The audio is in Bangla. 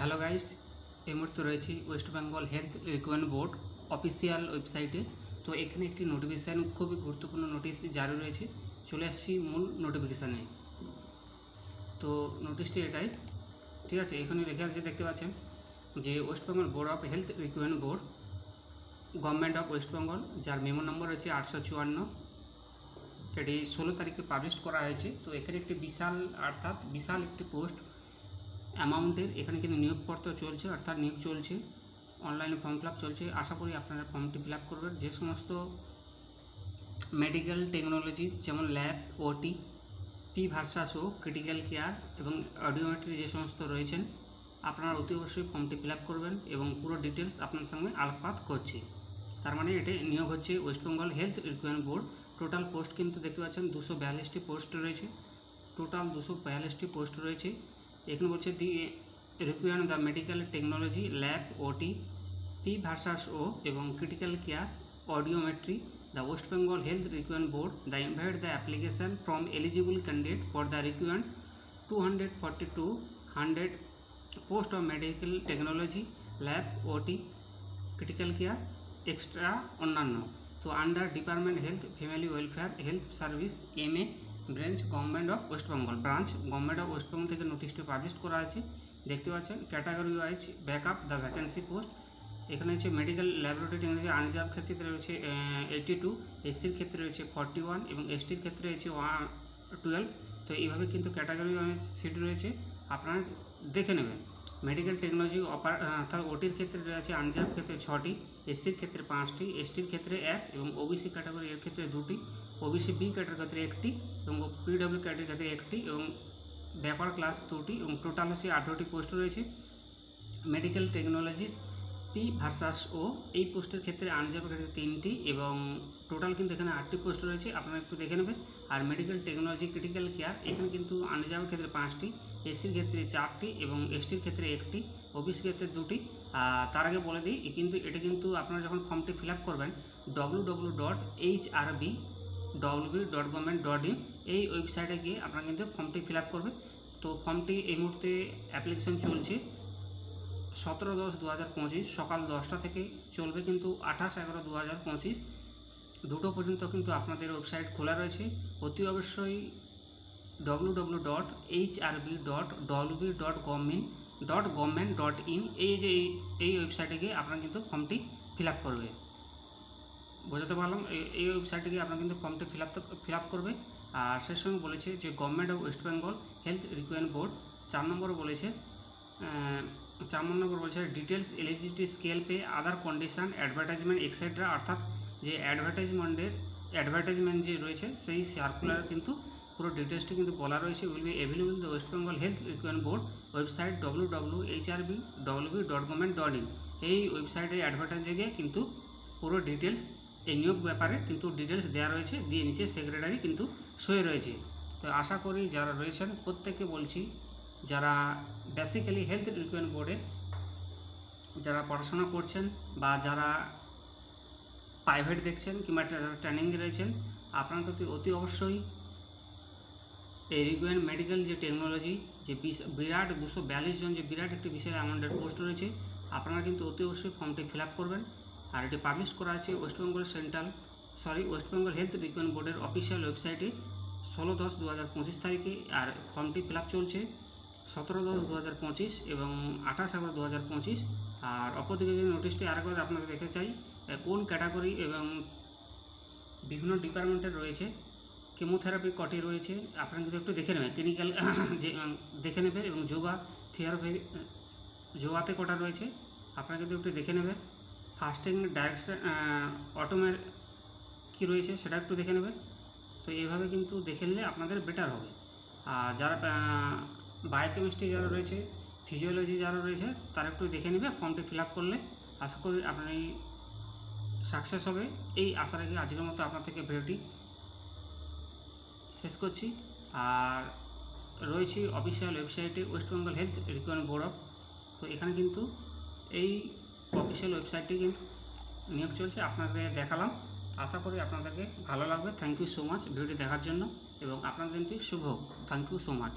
হ্যালো গাইস এই মুহূর্তে রয়েছি West Bengal health recommend board official ওয়েবসাইটে। তো এখানে একটি নোটিফিকেশান, খুবই গুরুত্বপূর্ণ নোটিশ জারি রয়েছে। চলে আসছি মূল নোটিফিকেশানে তো নোটিশটি এটাই, ঠিক আছে? এখানে লেখা আছে, দেখতে পাচ্ছেন যে West Bengal board of health recommend board, government of West Bengal, যার মেমো নম্বর হচ্ছে আটশো চুয়ান্ন। এটি ষোলো তারিখে পাবলিশ করা হয়েছে। তো এখানে একটি বিশাল, অর্থাৎ বিশাল একটি পোস্ট অ্যামাউন্টের এখানে কিন্তু নিয়োগপত্র চলছে, অর্থাৎ নিয়োগ চলছে, অনলাইনে ফর্ম ফিল চলছে। আশা করি আপনারা ফর্মটি ফিল করবেন। যে সমস্ত মেডিকেল টেকনোলজি, যেমন ল্যাব ওটি পি ভার্সাস ও ক্রিটিক্যাল কেয়ার এবং অডিওমেট্রি যে সমস্ত রয়েছেন, আপনারা অতি অবশ্যই ফর্মটি ফিল করবেন এবং পুরো ডিটেলস আপনার সঙ্গে আলোকপাত করছি। তার মানে এটি নিয়োগ হচ্ছে West Bengal health requirement board. Total post কিন্তু দেখতে পাচ্ছেন, দুশো বিয়াল্লিশটি পোস্ট রয়েছে। টোটাল দুশো বিয়াল্লিশটি পোস্ট রয়েছে। এখানে বলছে the require the medical technology lab OT P versus ও এবং critical care audiometry the West Bengal health requirement board the invite the application from eligible candidate for the requirement two hundred forty two hundred post of medical technology lab OT critical care extra অন্যান্য তো under department health family welfare health service M A branch government of West Bengal, branch government of West Bengal থেকে নোটিশটি পাবলিশ করা আছে দেখতে পাচ্ছেন, category wise back up the vacancy post. এখানে হচ্ছে মেডিকেল ল্যাবরেটরি টেকনোলজি আনরিজার্ভ ক্ষেত্রে রয়েছে এইটি টু এসসির ক্ষেত্রে রয়েছে ফর্টি ওয়ান এবং এসটির ক্ষেত্রে রয়েছে ওয়ান টুয়েলভ তো এইভাবে কিন্তু ক্যাটাগরি ওয়াইজ সিট রয়েছে, আপনারা দেখে নেবেন। মেডিকেল টেকনোলজি অপার অর্থাৎ ওটির ক্ষেত্রে রয়েছে আনজাব ক্ষেত্রে ছটি এসসির ক্ষেত্রে পাঁচটি এসটির ক্ষেত্রে এক এবং ওবিসি ক্যাটাগরি এর ক্ষেত্রে দুটি ওবিসি বি ক্যাটাগরির ক্ষেত্রে একটি এবং পিডব্লিউ ক্যাটাগরির ক্ষেত্রে একটি এবং ব্যাপার ক্লাস দুটি এবং টোটাল হচ্ছে আঠেরোটি পোস্ট রয়েছে। মেডিকেল টেকনোলজিস পি ভার্সাস ও এই পোস্টের ক্ষেত্রে আনজাবের ক্ষেত্রে তিনটি এবং টোটাল কিন্তু এখানে আটটি পোস্ট রয়েছে, আপনারা একটু দেখে নেবেন। আর মেডিকেল টেকনোলজি ক্রিটিক্যাল কেয়ার এখানে কিন্তু আনজাবের ক্ষেত্রে পাঁচটি এসসির ক্ষেত্রে চারটি এবং এসটির ক্ষেত্রে একটি ওবিসির ক্ষেত্রে দুটি। তার আগে বলে দিই, কিন্তু এটা কিন্তু আপনারা যখন ফর্মটি ফিল আপ করবেন W W dot H R B WB dot government dot in এই ওয়েবসাইটে গিয়ে আপনারা কিন্তু ফর্মটি ফিল আপ করবেন। তো ফর্মটি এই মুহূর্তে অ্যাপ্লিকেশন চলছে। সতেরো দশ দু হাজার পঁচিশ, সকাল দশটা থেকে চলবে কিন্তু আঠাশ এগারো দু হাজার পঁচিশ। দুটো পর্যন্ত কিন্তু আপনাদের ওয়েবসাইট খোলা রয়েছে। অতি অবশ্যই W W dot H R B dot WB dot government dot government dot in এই যে এই- ওয়েবসাইটে গিয়ে আপনারা কিন্তু ফর্মটি ফিল আপ করবে। বোঝাতে পারলাম? এই- ওয়েবসাইটে গিয়ে আপনারা কিন্তু ফর্মটি ফিল আপ ফিল আপ করবে। আর সেই সঙ্গে বলেছে যে government of West Bengal health requirement board, চার নম্বর বলেছে চার নম্বর বলেছে details eligibility scale pay other condition advertisement extra অর্থাৎ যে অ্যাডভার্টাইজমেন্টের অ্যাডভার্টাইজমেন্ট যে রয়েছে, সেই সার্কুলার কিন্তু পুরো ডিটেলসটি কিন্তু বলা রয়েছে will be available the West Bengal health requirement board website W W H R B WB dot government dot in এই ওয়েবসাইটে অ্যাডভার্টাইজে কিন্তু পুরো ডিটেলস এই নিয়োগ ব্যাপারে কিন্তু ডিটেলস দেওয়া রয়েছে, দিয়ে নিচে সেক্রেটারি কিন্তু সই রয়েছে। তো আশা করি যারা রয়েছেন, প্রত্যেককে বলছি যারা বেসিক্যালি হেলথ রিকোয়ারমেন্ট বোর্ডে যারা পড়াশোনা করছেন বা যারা প্রাইভেট দেখছেন কিংবা যারা ট্রেনিংয়ে রয়েছেন, আপনারা কিন্তু অতি অবশ্যই এই রিকোয়ারমেন্ট মেডিকেল যে টেকনোলজি যে বিরাট দুশো বিয়াল্লিশ জন যে বিরাট একটি বিশাল অ্যামাউন্টের পোস্ট রয়েছে, আপনারা কিন্তু অতি অবশ্যই ফর্মটি ফিল আপ করবেন। আর এটি পাবলিশ করা আছে West Bengal central sorry West Bengal health requirement বোর্ডের অফিসিয়াল ওয়েবসাইটে ষোলো দশ দু হাজার পঁচিশ তারিখে, আর ফর্মটি ফিল আপ চলছে। সতেরো দশ দু হাজার পঁচিশ এবং আঠাশ এগারো দু হাজার পঁচিশ। আর অপরদিকে যদি নোটিশটি আরেকবার আপনাকে দেখতে চাই কোন ক্যাটাগরি এবং বিভিন্ন ডিপার্টমেন্টের রয়েছে কেমোথেরাপি কটি রয়েছে, আপনারা কিন্তু একটু দেখে নেবেন। ক্লিনিক্যাল যে দেখে নেবেন এবং যোগা থেরাপি যোগাতে কটা রয়েছে, আপনারা কিন্তু একটু দেখে নেবেন। ফাস্টিং ডাইরেকশন অটোমের কী রয়েছে সেটা একটু দেখে নেবেন। তো এইভাবে কিন্তু দেখে নিলে আপনাদের বেটার হবে। আর যারা বায়োকেমিস্ট্রি যারা রয়েছে ফিজিওলজি যারা রয়েছে, তারা একটু দেখে নেবে ফর্মটি ফিল আপ করলে। আশা করি আপনি সাকসেস হবে। এই আশা রেখে আজকের মতো আপনার থেকে ভিডিওটি শেষ করছি। আর রয়েছে অফিসিয়াল ওয়েবসাইটে West Bengal health requirement board of তো এখানে কিন্তু এই অফিসিয়াল ওয়েবসাইটটি কিন্তু নিয়োগ চলছে আপনাদের দেখালাম। আশা করি আপনাদেরকে ভালো লাগবে। থ্যাংক ইউ সো মাচ ভিডিওটি দেখার জন্য। এবং আপনাদের দিনটি শুভ হোক। Thank you so much